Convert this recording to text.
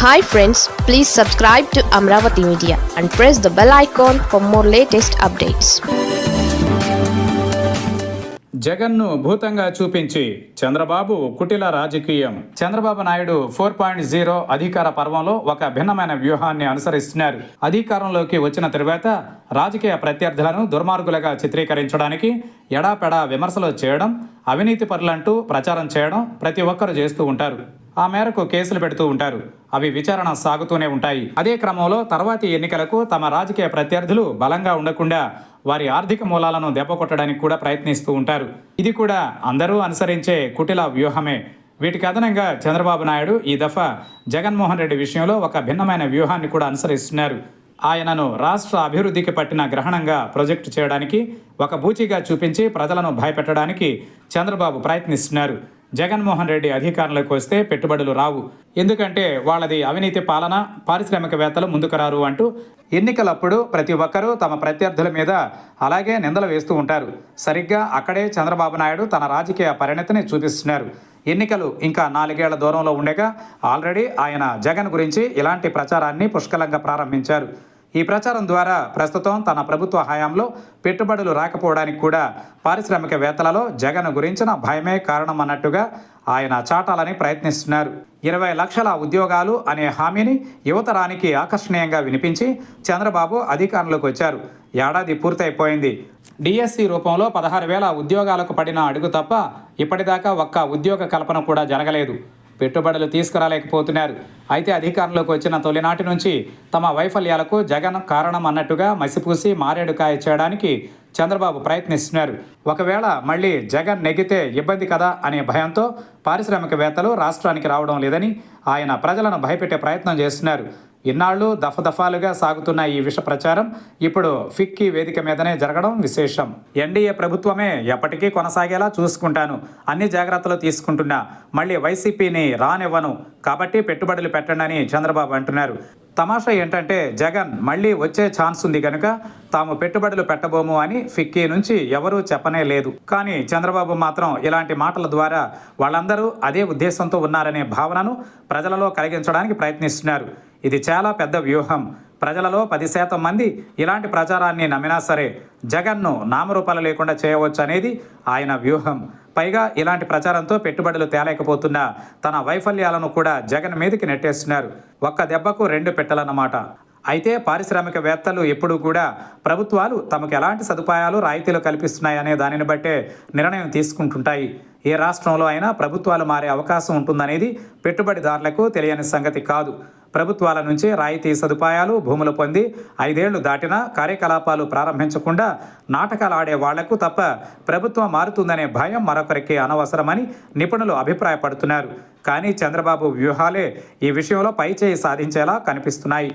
Hi friends please subscribe to Amaravati media and press the bell icon for more latest updates జగన్ను భూతంగా చూపించి చంద్రబాబు కుటిల రాజకీయం. Chandrababu Naidu four point zero అధికార పర్వంలో ఒక భిన్నమైన వ్యూహాన్ని అనుసరిస్తున్నారు. అధికారంలోకి వచ్చిన తరువాత రాజకీయ ప్రత్యర్థులను దుర్మార్గులుగా చిత్రీకరించడానికి ఎడాపెడా విమర్శలు చేయడం అవినీతి పరులంటూ ప్రచారం చేయడం ప్రతి ఒక్కరు చేస్తూ ఉంటారు. ఆ మేరకు కేసులు పెడుతూ ఉంటారు. అవి విచారణ సాగుతూనే ఉంటాయి. అదే క్రమంలో తర్వాతి ఎన్నికలకు తమ రాజకీయ ప్రత్యర్థులు బలంగా ఉండకుండా వారి ఆర్థిక మూలాలను దెబ్బకొట్టడానికి కూడా ప్రయత్నిస్తూ ఉంటారు. ఇది కూడా అందరూ అనుసరించే కుటిల వ్యూహమే. వీటికి అదనంగా చంద్రబాబు నాయుడు ఈ దఫా జగన్మోహన్ రెడ్డి విషయంలో ఒక భిన్నమైన వ్యూహాన్ని కూడా అనుసరిస్తున్నారు. ఆయనను రాష్ట్ర అభివృద్ధికి పట్టిన గ్రహణంగా ప్రొజెక్ట్ చేయడానికి ఒక బూచిగా చూపించి ప్రజలను భయపెట్టడానికి చంద్రబాబు ప్రయత్నిస్తున్నారు. జగన్మోహన్ రెడ్డి అధికారంలోకి వస్తే పెట్టుబడులు రావు. ఎందుకంటే వాళ్ళది అవినీతి పాలన పారిశ్రామికవేత్తలు ముందుకు రారు అంటూ ఎన్నికలప్పుడు ప్రతి ఒక్కరూ తమ ప్రత్యర్థుల మీద అలాగే నిందలు వేస్తూ ఉంటారు. సరిగ్గా అక్కడే చంద్రబాబు నాయుడు తన రాజకీయ పరిణతిని చూపిస్తున్నారు. ఎన్నికలు ఇంకా నాలుగేళ్ళ దూరంలో ఉండగా ఆల్రెడీ ఆయన జగన్ గురించి ఇలాంటి ప్రచారాన్ని పుష్కలంగా ప్రారంభించారు. ఈ ప్రచారం ద్వారా ప్రస్తుతం తన ప్రభుత్వ హయాంలో పెట్టుబడులు రాకపోవడానికి కూడా పారిశ్రామికవేత్తలలో జగన్ గురించిన భయమే కారణం అన్నట్టుగా ఆయన చాటాలని ప్రయత్నిస్తున్నారు. ఇరవై లక్షల ఉద్యోగాలు అనే హామీని యువతరానికి ఆకర్షణీయంగా వినిపించి చంద్రబాబు అధికారంలోకి వచ్చారు. ఏడాది పూర్తయిపోయింది. డిఎస్సి రూపంలో పదహారు వేల ఉద్యోగాలకు పడిన అడుగు తప్ప ఇప్పటిదాకా ఒక్క ఉద్యోగ కల్పన కూడా జరగలేదు. పెట్టుబడులు తీసుకురాలేకపోతున్నారు. అయితే అధికారంలోకి వచ్చిన తొలినాటి నుంచి తమ వైఫల్యాలకు జగన్ కారణం అన్నట్టుగా మసిపూసి మారేడుకాయ చేయడానికి చంద్రబాబు ప్రయత్నిస్తున్నారు. ఒకవేళ మళ్ళీ జగన్ నెగ్గితే ఇబ్బంది కదా అనే భయంతో పారిశ్రామికవేత్తలు రాష్ట్రానికి రావడం లేదని ఆయన ప్రజలను భయపెట్టే ప్రయత్నం చేస్తున్నారు. ఇన్నాళ్ళు దఫదఫాలుగా సాగుతున్న ఈ విష ప్రచారం ఇప్పుడు ఫిక్కీ వేదిక మీదనే జరగడం విశేషం. ఎన్డీఏ ప్రభుత్వమే ఎప్పటికీ కొనసాగేలా చూసుకుంటాను. అన్ని జాగ్రత్తలు తీసుకుంటున్నా. మళ్ళీ వైసీపీని రానివ్వను. కాబట్టి పెట్టుబడులు పెట్టండి చంద్రబాబు అంటున్నారు. తమాషా ఏంటంటే జగన్ మళ్ళీ వచ్చే ఛాన్స్ ఉంది కనుక తాము పెట్టుబడులు పెట్టబోము అని ఫిక్కీ నుంచి ఎవరూ చెప్పనే లేదు. కానీ చంద్రబాబు మాత్రం ఇలాంటి మాటల ద్వారా వాళ్ళందరూ అదే ఉద్దేశంతో ఉన్నారనే భావనను ప్రజలలో కలిగించడానికి ప్రయత్నిస్తున్నారు. ఇది చాలా పెద్ద వ్యూహం. ప్రజలలో పది శాతం మంది ఇలాంటి ప్రచారాన్ని నమ్మినా సరే జగన్ను నామరూపాలు లేకుండా చేయవచ్చు అనేది ఆయన వ్యూహం. పైగా ఇలాంటి ప్రచారంతో పెట్టుబడులు తేలేకపోతున్న తన వైఫల్యాలను కూడా జగన్ మీదకి నెట్టేస్తున్నారు. ఒక్క దెబ్బకు రెండు పెట్టలన్నమాట. అయితే పారిశ్రామికవేత్తలు ఎప్పుడూ కూడా ప్రభుత్వాలు తమకు ఎలాంటి సదుపాయాలు రాయితీలు కల్పిస్తున్నాయనే దానిని బట్టే నిర్ణయం తీసుకుంటుంటాయి. ఏ రాష్ట్రంలో అయినా ప్రభుత్వాలు మారే అవకాశం ఉంటుందనేది పెట్టుబడిదారులకు తెలియని సంగతి కాదు. ప్రభుత్వాల నుంచి రాయితీ సదుపాయాలు భూములు పొంది ఐదేళ్ళు దాటినా కార్యకలాపాలు ప్రారంభించకుండా నాటకాలు ఆడే వాళ్ళకు తప్ప ప్రభుత్వం మారుతుందనే భయం మరొకరికి అనవసరమని నిపుణులు అభిప్రాయపడుతున్నారు. కానీ చంద్రబాబు వ్యూహాలే ఈ విషయంలో పైచేయి సాధించేలా కనిపిస్తున్నాయి.